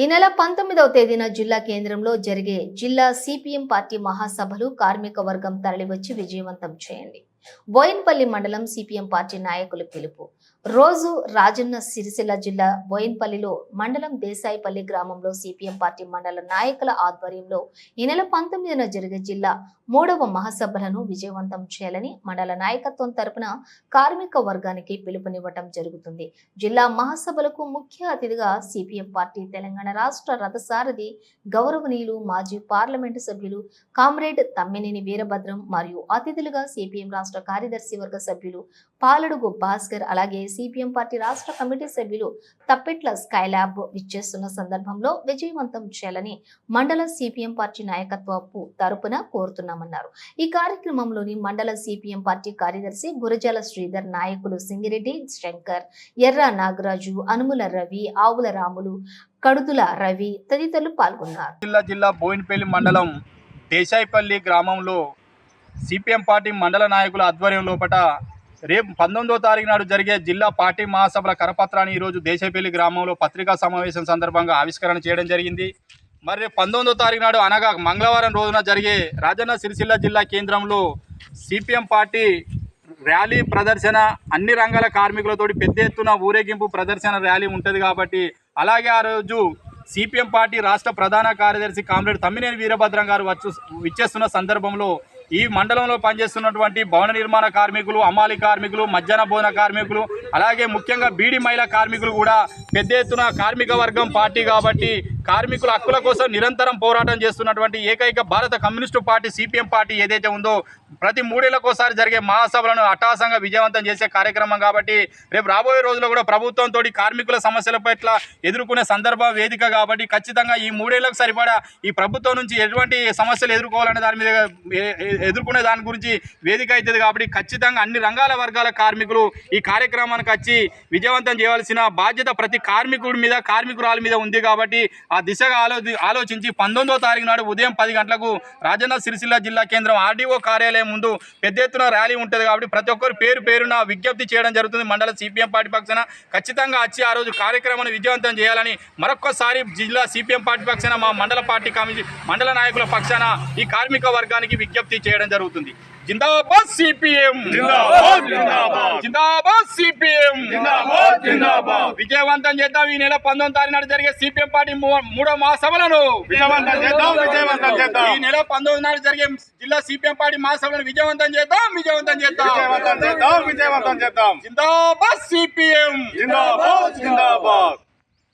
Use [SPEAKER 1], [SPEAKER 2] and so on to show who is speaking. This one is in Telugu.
[SPEAKER 1] ఈ నెల పంతొమ్మిదవ తేదీన జిల్లా కేంద్రంలో జరిగే జిల్లా సిపిఎం పార్టీ మహాసభలు కార్మిక వర్గం తరలివచ్చి విజయవంతం చేయండి. బోయిన్పల్లి మండలం సిపిఎం పార్టీ నాయకులు పిలుపు. రోజు రాజన్న సిరిసిల్ల జిల్లా బోయిన్పల్లిలో మండలం దేశాయిపల్లి గ్రామంలో సిపిఎం పార్టీ మండల నాయకుల ఆధ్వర్యంలో ఈ నెల పంతొమ్మిదిన జరిగే జిల్లా మూడవ మహాసభలను విజయవంతం చేయాలని మండల నాయకత్వం తరపున కార్మిక వర్గానికి పిలుపునివ్వటం జరుగుతుంది. జిల్లా మహాసభలకు ముఖ్య అతిథిగా సిపిఎం పార్టీ తెలంగాణ రాష్ట్ర రథసారథి గౌరవనీయులు మాజీ పార్లమెంటు సభ్యులు కామ్రేడ్ తమ్మినేని వీరభద్రం మరియు అతిథులుగా సిపిఎం రాష్ట్ర రాష్ట్ర కార్యదర్శి వర్గ సభ్యులు పాలడుగు భాస్కర్ అలాగే సిపిఎం పార్టీ రాష్ట్ర కమిటీ సభ్యులు తప్పెట్ల స్కైలాబ్ విచ్చేస్తున్న సందర్భంలో విజయవంతం చేయాలని మండల సిపిఎం పార్టీ నాయకత్వపు తరపున కోరుతున్నామన్నారు. ఈ కార్యక్రమంలోని మండల సిపిఎం పార్టీ కార్యదర్శి గురజాల శ్రీధర్ నాయకులు సింగిరెడ్డి శంకర్ ఎర్ర నాగరాజు అనుముల రవి ఆవుల రాములు కడుదుల రవి తదితరులు పాల్గొన్నారు.
[SPEAKER 2] జిల్లా జిల్లా బోయినపల్లి మండలం దేశాయిపల్లి గ్రామంలో సిపిఎం పార్టీ మండల నాయకుల ఆధ్వర్యం లోపల రేపు పంతొమ్మిదో తారీఖు నాడు జరిగే జిల్లా పార్టీ మహాసభల కరపత్రాన్ని ఈరోజు దేశపల్లి గ్రామంలో పత్రికా సమావేశం సందర్భంగా ఆవిష్కరణ చేయడం జరిగింది. మరి రేపు పంతొమ్మిదో తారీఖు నాడు అనగా మంగళవారం రోజున జరిగే రాజన్న సిరిసిల్ల జిల్లా కేంద్రంలో సిపిఎం పార్టీ ర్యాలీ ప్రదర్శన అన్ని రంగాల కార్మికులతోటి పెద్ద ఎత్తున ఊరేగింపు ప్రదర్శన ర్యాలీ ఉంటుంది కాబట్టి అలాగే ఆ రోజు సిపిఎం పార్టీ రాష్ట్ర ప్రధాన కార్యదర్శి కామ్రేడ్ తమ్మినేని వీరభద్రం గారు వచ్చు ఇచ్చేస్తున్న సందర్భంలో ఈ మండలంలో పనిచేస్తున్నటువంటి భవన నిర్మాణ కార్మికులు అమాలి కార్మికులు మధ్యాహ్న భోజన కార్మికులు అలాగే ముఖ్యంగా బీడి మహిళా కార్మికులు కూడా పెద్ద ఎత్తున కార్మిక వర్గం పార్టీ కాబట్టి కార్మికుల హక్కుల కోసం నిరంతరం పోరాటం చేస్తున్నటువంటి ఏకైక భారత కమ్యూనిస్టు పార్టీ సిపిఎం పార్టీ ఏదైతే ఉందో ప్రతి మూడేళ్ళకోసారి జరిగే మహాసభలను అట్టహాసంగా విజయవంతం చేసే కార్యక్రమం కాబట్టి రేపు రాబోయే రోజుల్లో కూడా ప్రభుత్వంతో కార్మికుల సమస్యల పట్ల ఎదుర్కొనే సందర్భం వేదిక కాబట్టి ఖచ్చితంగా ఈ మూడేళ్ళకు సరిపడా ఈ ప్రభుత్వం నుంచి ఎటువంటి సమస్యలు ఎదుర్కోవాలనే దాని మీద ఎదుర్కొనే దాని గురించి వేదిక అవుతుంది కాబట్టి ఖచ్చితంగా అన్ని రంగాల వర్గాల కార్మికులు ఈ కార్యక్రమానికి వచ్చి విజయవంతం చేయవలసిన బాధ్యత ప్రతి కార్మికుడి మీద కార్మికురాల మీద ఉంది కాబట్టి ఆ దిశగా ఆలో ఆలోచించి పంతొమ్మిదో తారీఖు నాడు ఉదయం పది గంటలకు రాజన్న సిరిసిల్ల జిల్లా కేంద్రం ఆర్డీఓ కార్యాలయం ముందు పెద్ద ఎత్తున ర్యాలీ ఉంటుంది కాబట్టి ప్రతి ఒక్కరు పేరు పేరున విజ్ఞప్తి చేయడం జరుగుతుంది. మండల సిపిఎం పార్టీ పక్షాన ఖచ్చితంగా వచ్చి ఆ రోజు కార్యక్రమాన్ని విజయవంతం చేయాలని మరొక్కసారి జిల్లా సిపిఎం పార్టీ పక్షాన మా మండల పార్టీ కమిటీ మండల నాయకుల పక్షాన ఈ కార్మిక వర్గానికి విజ్ఞప్తి చేయడం జరుగుతుంది. జిందాబాద్ సిపిఎం
[SPEAKER 3] జిందాబాద్, జిందాబాద్.
[SPEAKER 2] జిందాబాద్ సిపిఎం
[SPEAKER 3] జిందాబాద్, జిందాబాద్.
[SPEAKER 2] విజయవంతం చేద్దాం. ఈ నెల పంతొమ్మిది తారీఖు నాడు జరిగే సిపిఎం పార్టీ మూడో మహాసభలను
[SPEAKER 3] విజయవంతం చేద్దాం, విజయవంతం చేద్దాం.
[SPEAKER 2] ఈ నెల పంతొమ్మిది నాడు జరిగే జిల్లా సిపిఎం పార్టీ మహాసభలను విజయవంతం చేద్దాం. విజయవంతం చేద్దాం.
[SPEAKER 3] విజయవంతం చేద్దాం. విజయవంతం చేద్దాం.
[SPEAKER 2] జిందాబాద్ సిపిఎం
[SPEAKER 3] జిందాబాద్. జిందాబాద్.